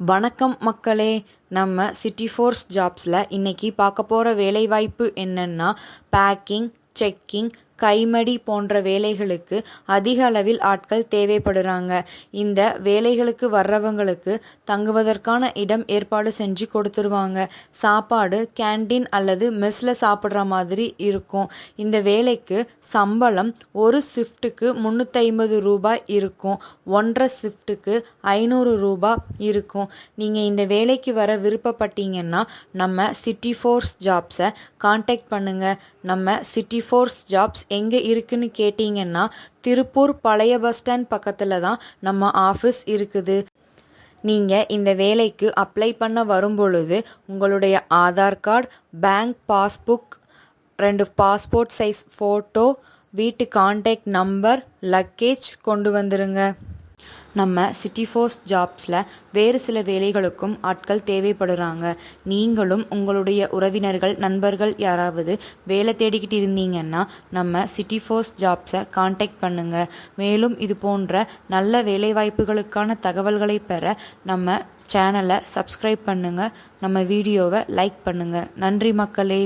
வணக்கம் மக்களே நம்ம சிட்டி ஃபோர்ஸ் ஜாப்ஸில் இன்றைக்கி பார்க்க போகிற வேலைவாய்ப்பு என்னென்னா பேக்கிங் செக்கிங் கைமடி போன்ற வேலைகளுக்கு அதிக அளவில் ஆட்கள் தேவைப்படுறாங்க. இந்த வேலைகளுக்கு வர்றவங்களுக்கு தங்குவதற்கான இடம் ஏற்பாடு செஞ்சு கொடுத்துருவாங்க. சாப்பாடு கேண்டீன் அல்லது மெஸ்ஸில் சாப்பிட்ற மாதிரி இருக்கும். இந்த வேலைக்கு சம்பளம் ஒரு ஷிஃப்ட்டுக்கு முந்நூற்றி ரூபாய் இருக்கும். ஒன்றரை ஷிஃப்ட்டுக்கு ஐநூறு ரூபாய் இருக்கும். நீங்கள் இந்த வேலைக்கு வர விருப்பப்பட்டீங்கன்னா நம்ம சிட்டி ஃபோர்ஸ் ஜாப்ஸை காண்டாக்ட் பண்ணுங்கள் நம்ம சிட்டி ஃபோர்ஸ் ஜாப்ஸ் எங்கே இருக்குன்னு கேட்டிங்கன்னா திருப்பூர் பழைய பஸ் ஸ்டாண்ட் பக்கத்தில் தான் நம்ம ஆஃபீஸ் இருக்குது. நீங்கள் இந்த வேலைக்கு அப்ளை பண்ண வரும்பொழுது உங்களுடைய ஆதார் கார்டு பேங்க் பாஸ்புக் ரெண்டு பாஸ்போர்ட் சைஸ் ஃபோட்டோ வீட்டு காண்டாக்ட் நம்பர் லக்கேஜ் கொண்டு வந்துருங்க. நம்ம சிட்டி ஃபோர்ஸ் ஜாப்ஸில் வேறு சில வேலைகளுக்கும் ஆட்கள் தேவைப்படுறாங்க. நீங்களும் உங்களுடைய உறவினர்கள் நண்பர்கள் யாராவது வேலை தேடிக்கிட்டு இருந்தீங்கன்னா நம்ம சிட்டி ஃபோர்ஸ் ஜாப்ஸை காண்டாக்ட் பண்ணுங்கள் மேலும் இது போன்ற நல்ல வேலைவாய்ப்புகளுக்கான தகவல்களை பெற நம்ம சேனலை சப்ஸ்கிரைப் பண்ணுங்கள் நம்ம வீடியோவை லைக் பண்ணுங்கள் நன்றி மக்களே.